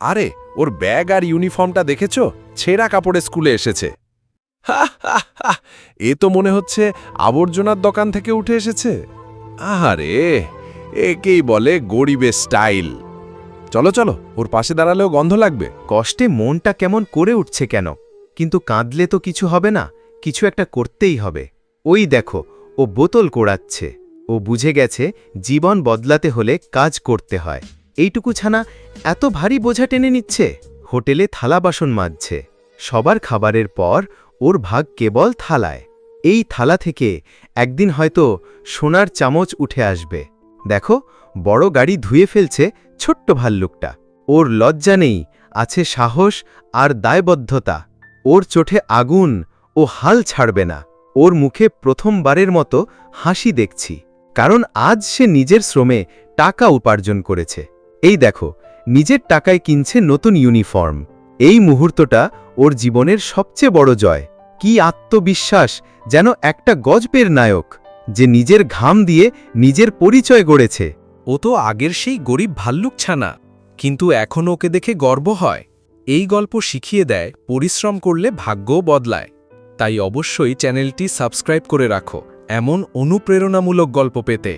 আরে ওর ব্যাগ আর ইউনিফর্মটা দেখেছ? ছেঁড়া কাপড়ে স্কুলে এসেছে। হা, হা, হা, এ তো মনে হচ্ছে আবর্জনার দোকান থেকে উঠে এসেছে। আহারে একেই বলে গরিবের স্টাইল। চলো চলো ওর পাশে দাঁড়ালেও গন্ধ লাগবে। কষ্টে মনটা কেমন করে উঠছে কেন? কিন্তু কাঁদলে তো কিছু হবে না কিছু একটা করতেই হবে। ওই দেখো ও বোতল কোড়াচ্ছে। ও বুঝে গেছে জীবন বদলাতে হলে কাজ করতে হয়। এইটুকু ছানা এত ভারী বোঝা টেনে নিচ্ছে। হোটেলে থালা বাসন মাজছে। সবার খাবারের পর ওর ভাগ কেবল থালায়। এই থালা থেকে একদিন হয়তো সোনার চামচ উঠে আসবে। দেখো, বড় গাড়ি ধুয়ে ফেলছে ছোট্ট ভাল্লুকটা। ওর লজ্জা নেই, আছে সাহস আর দায়বদ্ধতা। ওর চোখে আগুন ও হাল ছাড়বে না। ওর মুখে প্রথমবারের মতো হাসি দেখছি। কারণ আজ সে নিজের শ্রমে টাকা উপার্জন করেছে। এই দেখো, নিজের টাকায় কিনছে নতুন ইউনিফর্ম। এই মুহূর্তটা ওর জীবনের সবচেয়ে বড় জয়। কি আত্মবিশ্বাস যেন একটা গজপের নায়ক, যে নিজের ঘাম দিয়ে নিজের পরিচয় গড়েছে। ও তো আগের সেই গরিব ভাল্লুক ছানা, কিন্তু এখন ওকে দেখে গর্ব হয়। এই গল্প শিখিয়ে দেয়, পরিশ্রম করলে ভাগ্যও বদলায়। তাই অবশ্যই চ্যানেলটি সাবস্ক্রাইব করে রাখো, এমন অনুপ্রেরণামূলক গল্প পেতে।